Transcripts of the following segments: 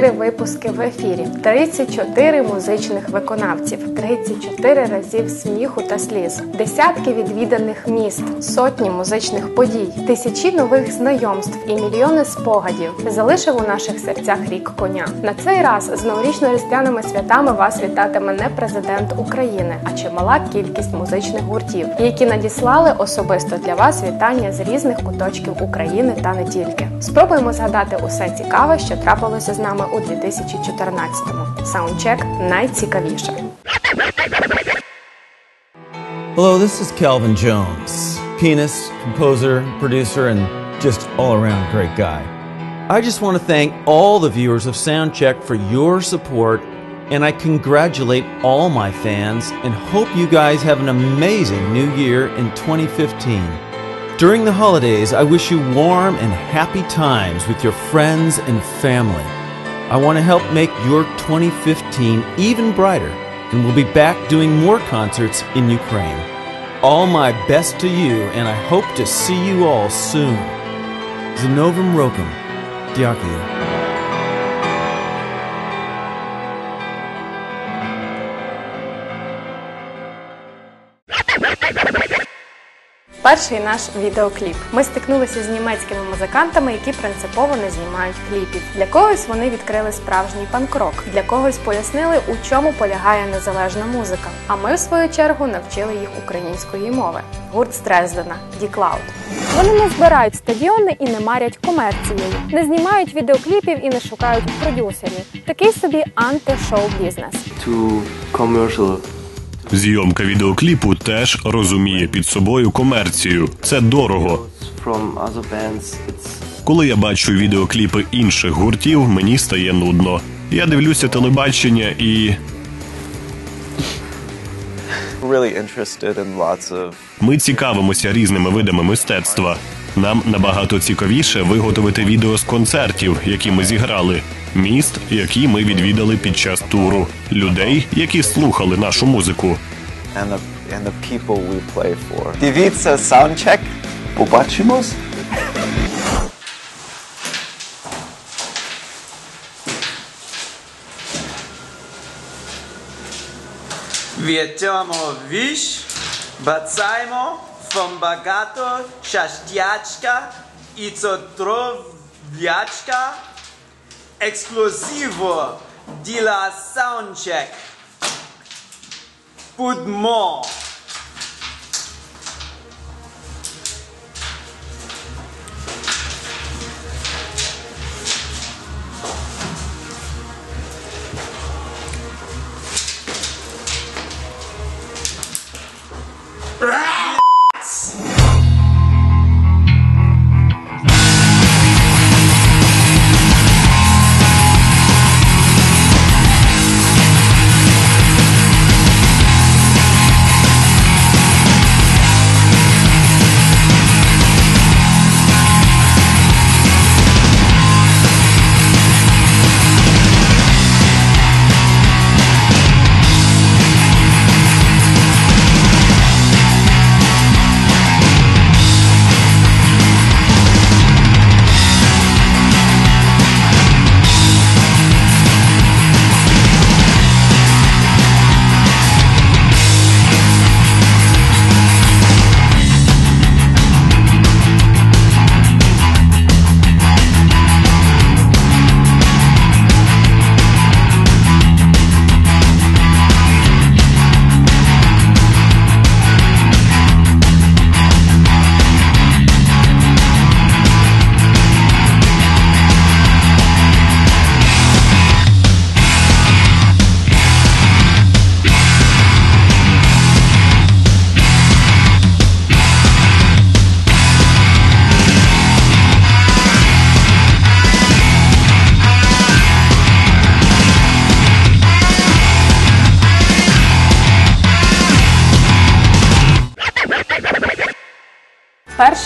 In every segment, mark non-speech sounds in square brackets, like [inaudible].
34 випуски в ефірі, 34 музичних виконавців, 34 разів сміху та сліз, десятки відвіданих міст, сотні музичних подій, тисячі нових знайомств і мільйони спогадів залишив у наших серцях рік коня. На цей раз з новорічно-різдвяними святами вас вітатиме не президент України, а чимала кількість музичних гуртів, які надіслали особисто для вас вітання з різних куточків України та не тільки. Спробуємо згадати усе цікаве, що трапилося з нами у 2014-му. Саундчек найцікавіше. Hello, this is Calvin Jones, pianist, composer, producer, and just all around great guy. I just want to thank all the viewers of Soundcheck for your support, and I congratulate all my fans and hope you guys have an amazing new year in 2015. During the holidays, I wish you warm and happy times with your friends and family. I want to help make your 2015 even brighter, and we'll be back doing more concerts in Ukraine. All my best to you, and I hope to see you all soon. Zinovim Rokum, Dyakuyu. Перший наш відеокліп. Ми стикнулися з німецькими музикантами, які принципово не знімають кліпів. Для когось вони відкрили справжній панк-рок, для когось пояснили, у чому полягає незалежна музика. А ми, в свою чергу, навчили їх української мови. Гурт з Дрездена Діклауд. Вони не збирають стадіони і не марять комерцією, не знімають відеокліпів і не шукають продюсерів. Такий собі анти-шоу бізнес. to commercial. Зйомка відеокліпу теж розуміє під собою комерцію. Це дорого. Коли я бачу відеокліпи інших гуртів, мені стає нудно. Я дивлюся телебачення і ми цікавимося різними видами мистецтва. Нам набагато цікавіше виготовити відео з концертів, які ми зіграли, міст, які ми відвідали під час туру, людей, які слухали нашу музику. and the and the people we play for. Дивіться soundcheck. Побачимось. В'єтьому віш, бацаймо, фомбагато, шаштячка, і цотров'ячка, explosivo de la soundcheck. Good morning.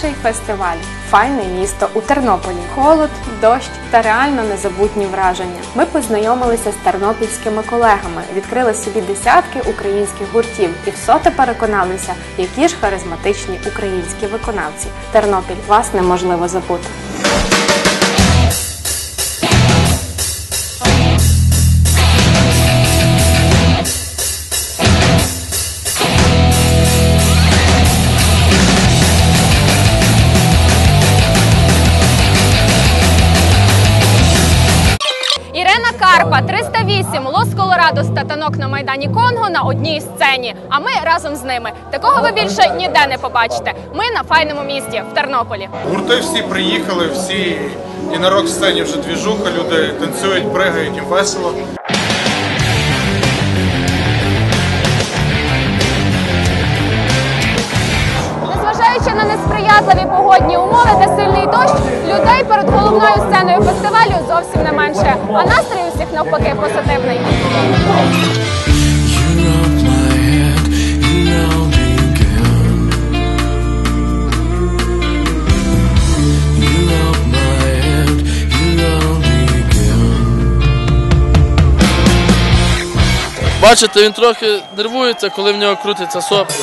Перший фестиваль Файне місто у Тернополі. Холод, дощ та реально незабутні враження. Ми познайомилися з тернопільськими колегами, відкрили собі десятки українських гуртів і всоте переконалися, які ж харизматичні українські виконавці. Тернопіль вас неможливо забути. Колорадос та танок на майдані Конго на одній сцені. А ми разом з ними. Такого ви більше ніде не побачите. Ми на файному місті в Тернополі. Гурти всі приїхали, всі і на рок-сцені вже двіжуха, люди танцюють, пригають, їм весело. Незважаючи на несприятливі погодні умови та сильний дощ, людей перед головною сценою фестивалю зовсім не менше. А настрій усіх навпаки позитивний. Бачите, він трохи нервується, коли в нього крутиться соплі.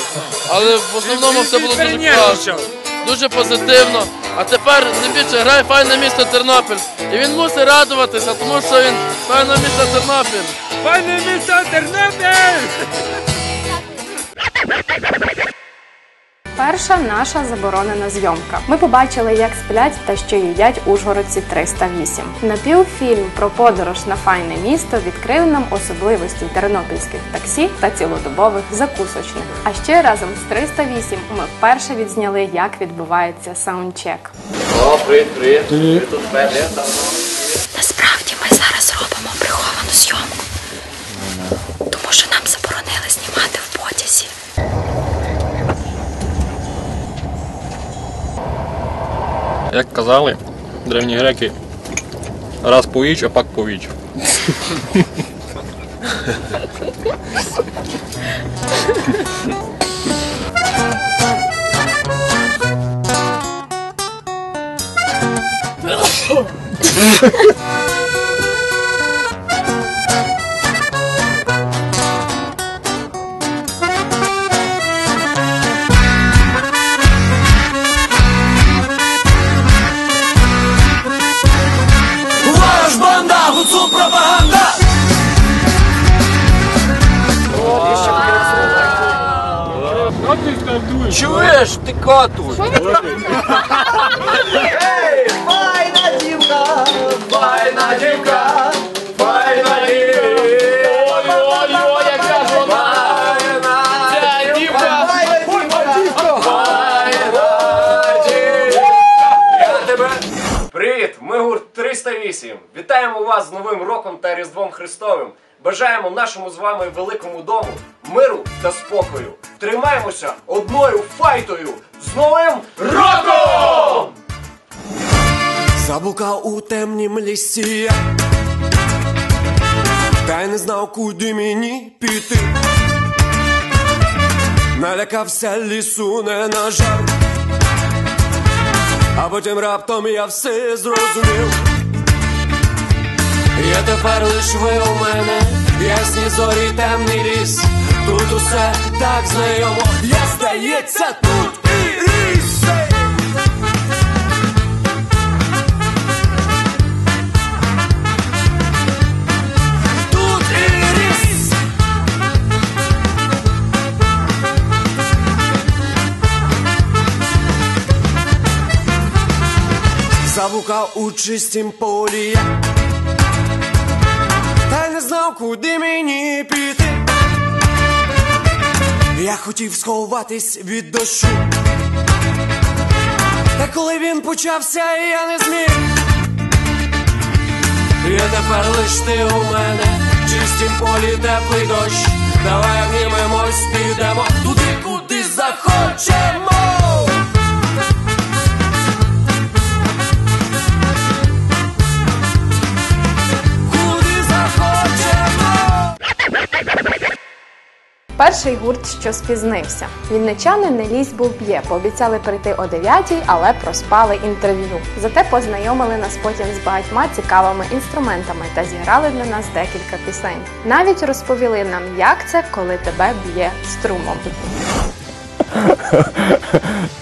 Але в основному все було дуже класно. Дуже позитивно. А тепер тим більше грає файне місто Тернопіль. І він мусить радуватися, тому що він файне місто Тернопіль. Файне місто Тернопіль! Перша наша заборонена зйомка. Ми побачили, як сплять та що їдять Ужгородці 308. Напівфільм про подорож на файне місто відкрив нам особливості тернопільських таксі та цілодобових закусочних. А ще разом з 308 ми вперше відзняли, як відбувається саундчек. Насправді Як казали древні греки, раз повіч, а пак повіч. Ваш Чуєш, ти катуй! Ей, файна дівка, файна дівка, файна дівка. Ой-ой-ой, яка ж вона! Ця дівка! Я тебе! Привіт! Ми гурт 308. Вітаємо вас з Новим роком та Різдвом Христовим. Бажаємо нашому з вами великому дому миру та спокою. Тримаємося одною файтою з Новим роком! Заблукав у темнім лісі, та й не знав, куди мені піти. Налякався лісу, не на жаль. А потім раптом я все зрозумів. Є тепер лиш ви у мене, ясні зорі, темний ліс. Тут усе так знайомо, я здається, тут і ріс. Тут і у чистім полі я знав, куди мені піти. Я хотів сховатись від дощу. Та коли він почався, я не зміг. Є тепер лиш ти у мене чистім полі теплий дощ. Давай обнімемось, підемо туди, куди захочемо Перший гурт, що спізнився. Вінничани не лізь був б'є. Пообіцяли прийти о 9 але проспали інтерв'ю. Зате познайомили нас потім з багатьма цікавими інструментами та зіграли для нас декілька пісень. Навіть розповіли нам, як це, коли тебе б'є струмом.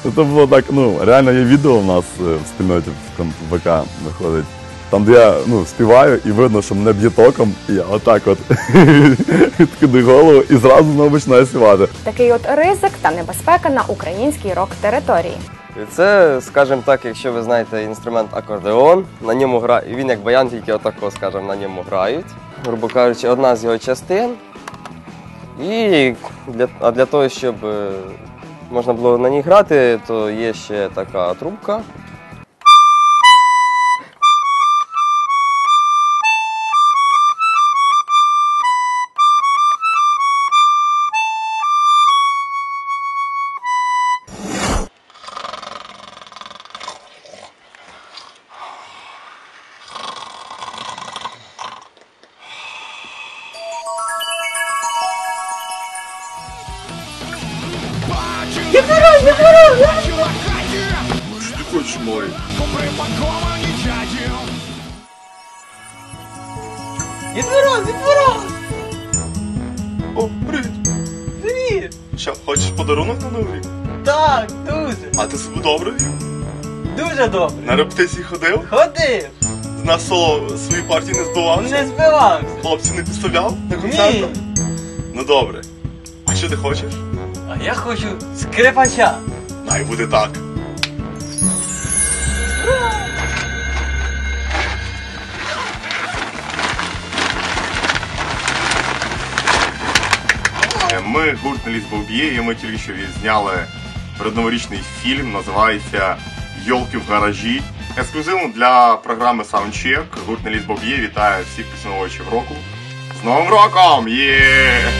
[laughs] Це було так, ну, реально є відео в нас е, в спільноті в ВК виходить. Там, де я ну, співаю і видно, що мене б'є током, і я отак от [laughs] відкидаю голову і зразу знову починаю співати. Такий от ризик та небезпека на українській рок-території. Це, скажімо так, якщо ви знаєте інструмент акордеон, на ньому гра... він як баян, тільки отако, скажімо, на ньому грають. Грубо кажучи, одна з його частин. І для, а для того, щоб е, можна було на ній грати, то є ще така трубка. Дід Мороз, Дід Мороз! Що ти хочеш, малий? Дід Мороз, Дід Мороз! О, привіт! Привіт! Що, хочеш подарунок на новий рік? Так, дуже, А ти себе добре вів? дуже добре. На репетиції ходив? Ходив, На соло свої партії не збивався? не збивався. Хлопці не підставляв на концертах? Ну добре. А що ти хочеш? А я хочу скрипача. Най буде так. Е, Ми гурт на Лізбовб'є, і ми тільки що зняли передноворічний фільм, називається Йолки в гаражі. Ексклюзивно для програми Soundcheck гурт на Лізбовб'є вітає всіх поціновувачів року. З Новим роком! Є!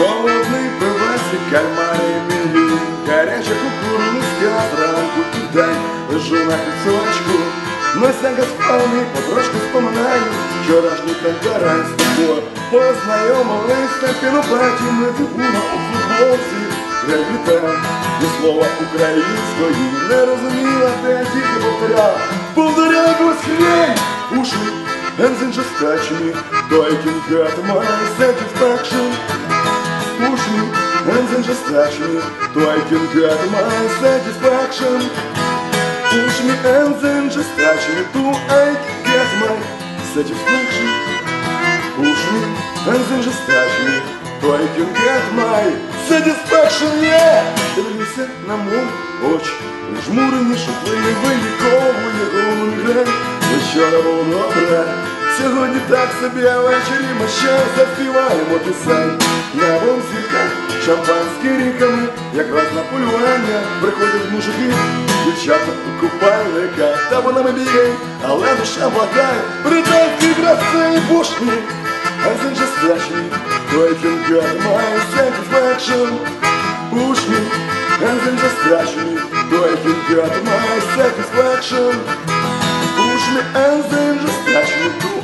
Холодний пивасик, кальмари мілі, гаряча кукурузка, зранку і день лежу на пісочку. Носяга спальний, потрошки споминаю вчорашній конкурент з тобою. Познайомились на піноплаті, ми типуна у футболці. Ревітем, ні слова української не розуміла, де тільки повторяв. Повторяй якусь хрень, уші, just touch me, though I can get my satisfaction. Push me, hands and just touch me, though I can get my satisfaction. Push me, hands and just touch me, though I can get my satisfaction. Push me, hands and just touch me, though I can get my satisfaction, yeah! Дивлюся на мої очі, жмурені, що твої виліковує головний грень. Вчора було добре, сьогодні так собі, а ввечері ми ще заспіваємо пісень. Небом зірка, шампанські ріками, якраз на полювання приходять мужики, дівчата у купальниках, та вона бігають, але душа благає, британські краси just flash me, so I can get my satisfaction. As in just flash me, so I my satisfaction. Push me, and then just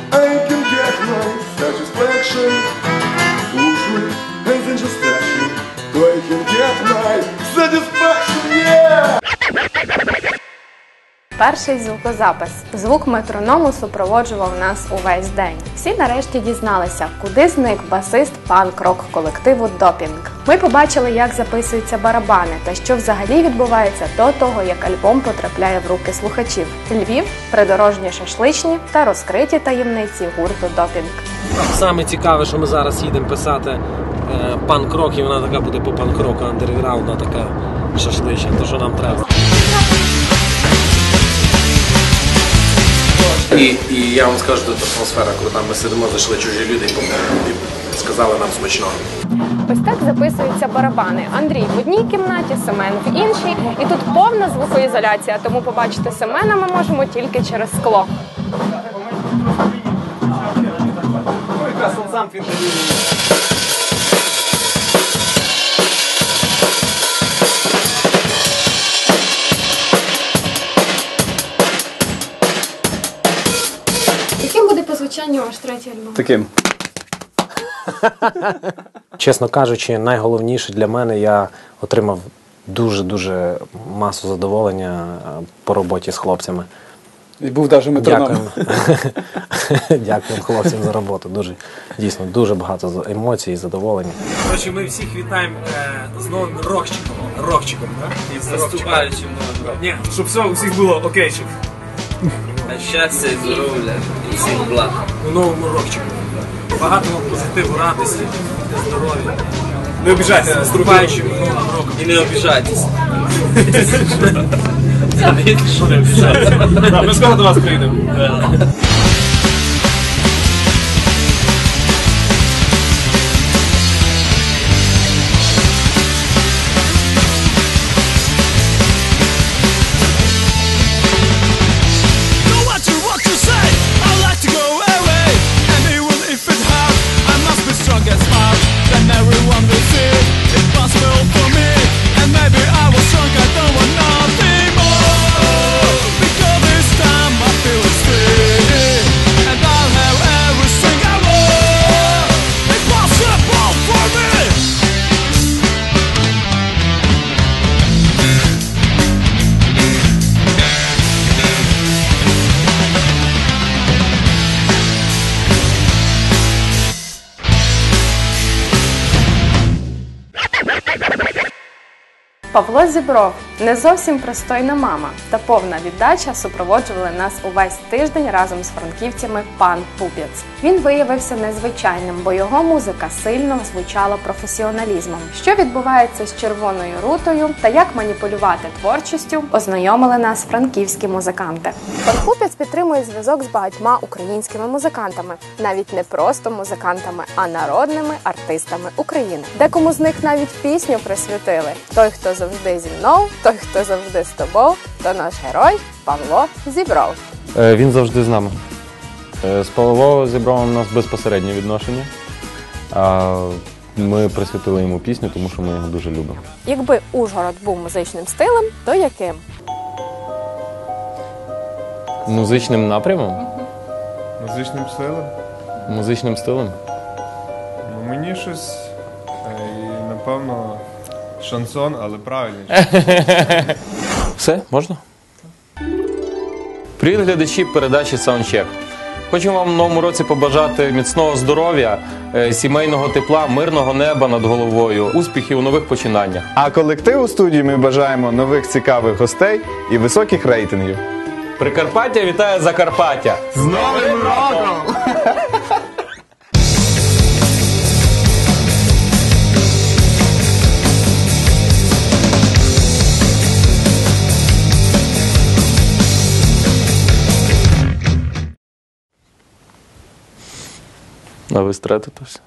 Перший звукозапис. Звук метроному супроводжував нас увесь день. Всі нарешті дізналися, куди зник басист панк-рок колективу Допінг. Ми побачили, як записуються барабани та що взагалі відбувається до того, як альбом потрапляє в руки слухачів. Львів, придорожні шашличні та розкриті таємниці гурту Допінг. Саме цікаве, що ми зараз їдемо писати е, панк-рок, і вона така буде по панк-року, андерграундна така шашлична, то що нам треба. І, і я вам скажу, тут атмосфера, коли там ми сидимо, зайшли чужі люди і сказали нам смачного. Ось так записуються барабани. Андрій в одній кімнаті, Семен в іншій. І тут повна звукоізоляція, тому побачити Семена ми можемо тільки через скло. Якраз сам він ваш третій альбом? Таким. [laughs] Чесно кажучи, найголовніше для мене я отримав дуже-дуже масу задоволення е, по роботі з хлопцями. І був навіть метроном. Дякуємо. [laughs] Дякуємо хлопцям за роботу. Дуже дійсно дуже багато емоцій і задоволення. Коротше, ми всіх вітаємо е, з новим рокчиком. Рокчиком, так? І з наступаючим новим роком. Ні, щоб все у всіх було окейчик. Щастя здоров'я, і всіх благ. У новому рокчику. Багато вам позитиву, радості, здоров'я. Не обіжайтеся, з наступаючим новим роком. І не обіжайтесь. Що не обіжайтеся? Ми скоро до вас прийдемо. for Павло Зібров не зовсім пристойна мама та повна віддача супроводжували нас увесь тиждень разом з франківцями пан Пупець. Він виявився незвичайним, бо його музика сильно звучала професіоналізмом. Що відбувається з червоною рутою та як маніпулювати творчістю, ознайомили нас франківські музиканти. Пан Пупець підтримує зв'язок з багатьма українськими музикантами, навіть не просто музикантами, а народними артистами України. Декому з них навіть пісню присвятили: той, хто завжди зі мною, той, хто завжди з тобою, то наш герой Павло Зібров. Е, Він завжди з нами. Е, З Павло зібрав у нас безпосереднє відношення. Ми присвятили йому пісню, тому що ми його дуже любимо. Якби Ужгород був музичним стилем, то яким? Музичним напрямом, Музичним стилем? музичним стилем. Ну, мені щось, е, і, напевно, шансон, але правильно. [laughs] Все, можна? Привіт, глядачі передачі Soundcheck. Хочу вам в новому році побажати міцного здоров'я, е, сімейного тепла, мирного неба над головою, успіхів у нових починаннях. А колективу студії ми бажаємо нових цікавих гостей і високих рейтингів. Прикарпаття вітає Закарпаття! З Новим роком! А ви стретитесь?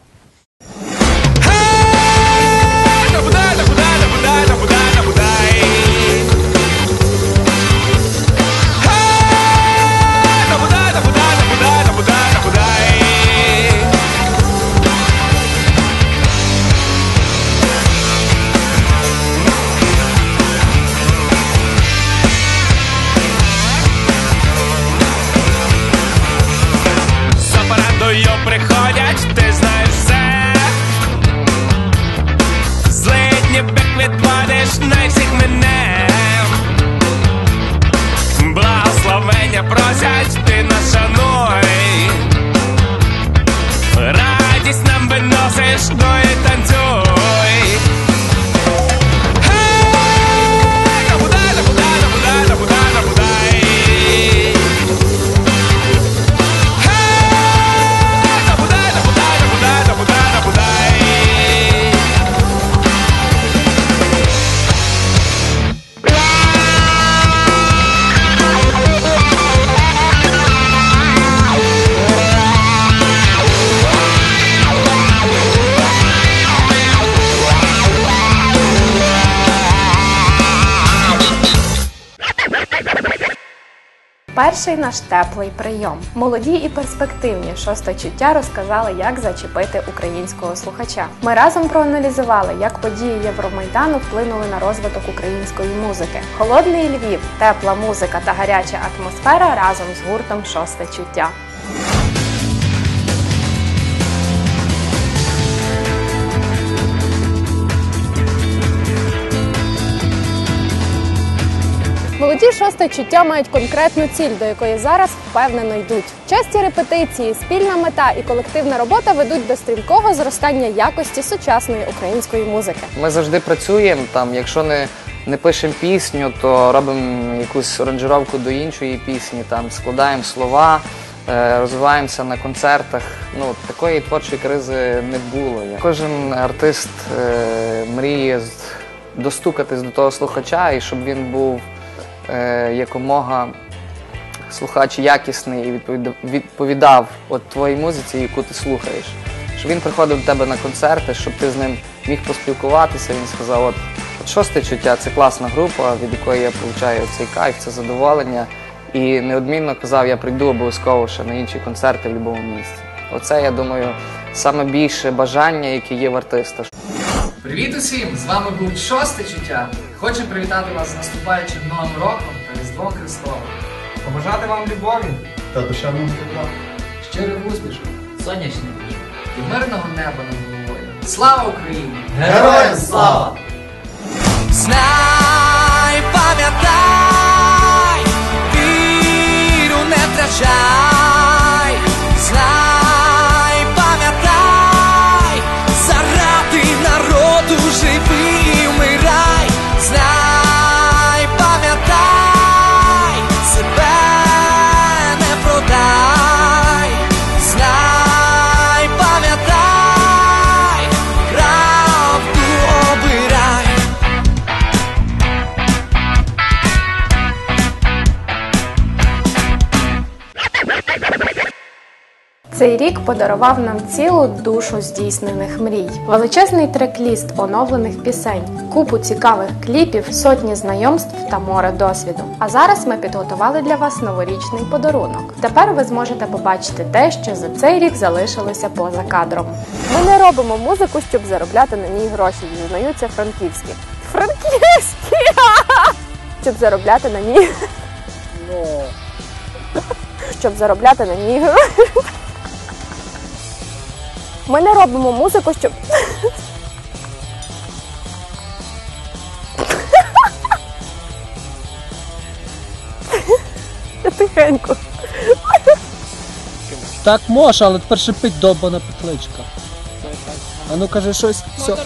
Відводиш на всіх мене. Благословення просять, ти нас шануй. Перший наш теплий прийом. Молоді і перспективні шосте чуття розказали, як зачепити українського слухача. Ми разом проаналізували, як події Євромайдану вплинули на розвиток української музики. Холодний Львів, тепла музика та гаряча атмосфера разом з гуртом Шосте чуття. Молоді шосте чуття мають конкретну ціль, до якої зараз впевнено йдуть. Часті репетиції, спільна мета і колективна робота ведуть до стрімкого зростання якості сучасної української музики. Ми завжди працюємо там, якщо не, не пишемо пісню, то робимо якусь аранжировку до іншої пісні, там складаємо слова, е, розвиваємося на концертах. Ну, такої творчої кризи не було. Кожен артист е, мріє достукатись до того слухача і щоб він був е, якомога слухач якісний і відповіда- відповідав от твоїй музиці, яку ти слухаєш. Щоб він приходив до тебе на концерти, щоб ти з ним міг поспілкуватися. Він сказав: от, от шосте чуття це класна група, від якої я получаю цей кайф, це задоволення. І неодмінно казав, я прийду обов'язково ще на інші концерти в будь-якому місці. Оце, я думаю, саме більше бажання, яке є в артиста. Привіт усім! З вами був шосте чуття. Хочу привітати вас з наступаючим новим роком та Різдвом Христовим. Побажати вам любові та душевного тепла. Щирих успішок, сонячних днів і мирного неба над головою. Слава Україні! Героям слава! Знай, пам'ятай, віру не втрачай, Цей рік подарував нам цілу душу здійснених мрій, величезний трек-ліст оновлених пісень, купу цікавих кліпів, сотні знайомств та море досвіду. А зараз ми підготували для вас новорічний подарунок. Тепер ви зможете побачити те, що за цей рік залишилося поза кадром. Ми не робимо музику, щоб заробляти на ній гроші, зізнаються франківські. Франківські! [laughs] Щоб заробляти на ній. Щоб заробляти на ній гроші. Ми не робимо музику, щоб. [laughs] Тихенько. Так може, але тепер шипить довбана петличка. А ну кажи щось. Все.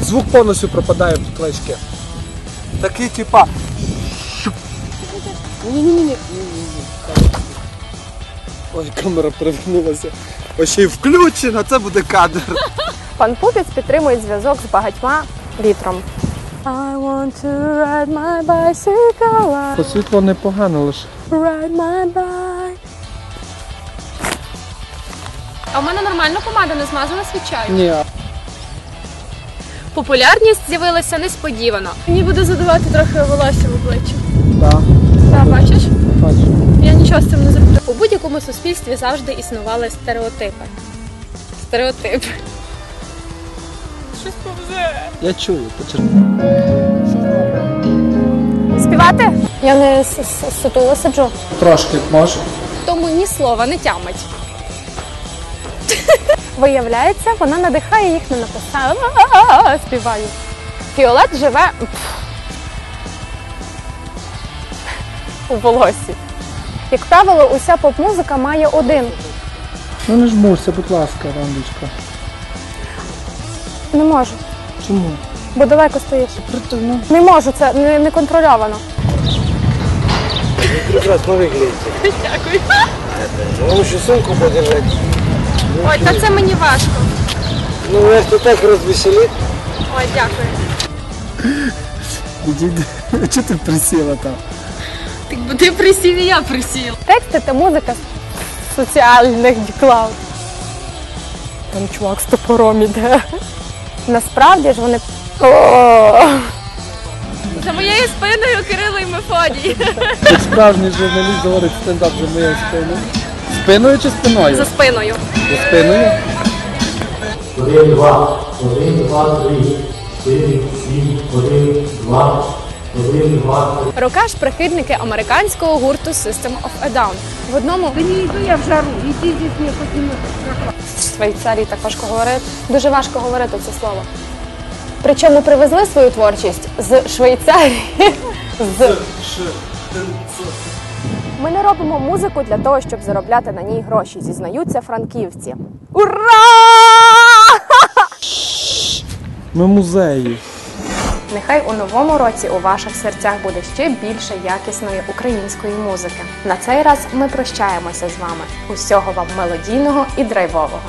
Звук повністю пропадає в петлички. Такий типа. Ні-ні-ні. Ой, камера перевернулася. Ось ще й включена, це буде кадр. Пан Пупіц підтримує зв'язок з багатьма вітром. I want to ride my bicycle. По світло непогано лише. Ride my bike. А у мене нормально помада не змазана свічаю. Ні. Популярність з'явилася несподівано. Мені буде задавати трохи волосся в обличчя. Так. Так, бачиш? Бачу. Я нічого з цим не зроблю. У будь-якому суспільстві завжди існували стереотипи. Стереотип. Щось повзе. Я чую, почерпи. Співати? Я не с- с- сутуло сиджу. Трошки може. Тому ні слова не тямить. [laughs] Виявляється, вона надихає їх на написання. Співаю. Фіолет живе у волосі. Як правило, уся поп-музика має один. Ну не жмурся, будь ласка, Рандочка. Не можу, Чому? бо далеко стоїш. Не можу, це не, не контрольовано. Прекрасно виглядите. Дякую. Вам ще сумку подержать. Ой, та це мені важко. Ну, вас то так розвеселить. Ой, дякую. Чого ти присіла там? Ти присів і я присів. Тексти та музика з соціальних діклауд. Там чувак з топором іде. Насправді ж вони. За моєю спиною Кирило і Мефодій. Як справжній журналіст говорить стендап за моєю спиною. Спиною чи спиною? За спиною. За спиною? Один, два, один, два, три, чотири, сім, один, два, один, два, три. Рокаш прихильники американського гурту System of a Down. В одному Та не йду я в жару, іди здесь не хотіла. В Швейцарії так важко говорити. Дуже важко говорити це слово. Причому привезли свою творчість з Швейцарії. З... Ми не робимо музику для того, щоб заробляти на ній гроші, зізнаються франківці. Ура! Ми музеї. Нехай у новому році у ваших серцях буде ще більше якісної української музики. На цей раз ми прощаємося з вами. Усього вам мелодійного і драйвового.